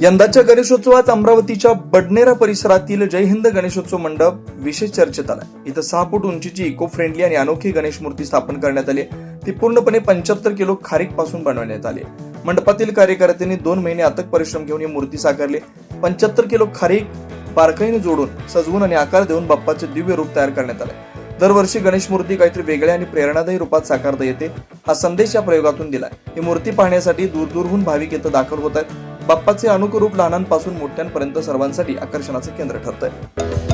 यंदाच्या गणेशोत्सवात अमरावतीच्या बडनेरा परिसरातील जय हिंद गणेशोत्सव मंडप विशेष चर्चेत आला इथं सहा फूट उंचीची इको फ्रेंडली आणि अनोखी गणेश मूर्ती स्थापन करण्यात आली ती पूर्णपणे पंच्याहत्तर किलो खारीकपासून बनवण्यात आली मंडपातील कार्यकर्त्यांनी दोन महिने अथक परिश्रम घेऊन ही मूर्ती साकारली पंच्याहत्तर किलो खारीक बारकाईने जोडून सजवून आणि आकार देऊन बाप्पाचे दिव्य रूप तयार करण्यात आले दरवर्षी गणेश मूर्ती काहीतरी वेगळ्या आणि प्रेरणादायी रूपात साकारता येते हा संदेश या प्रयोगातून दिलाय. ही मूर्ती पाहण्यासाठी दूरदूरहून भाविक इथं दाखल होत आहेत. बाप्पाचे अनुकरूप लहानांपासून मोठ्यांपर्यंत सर्वांसाठी आकर्षणाचे केंद्र ठरत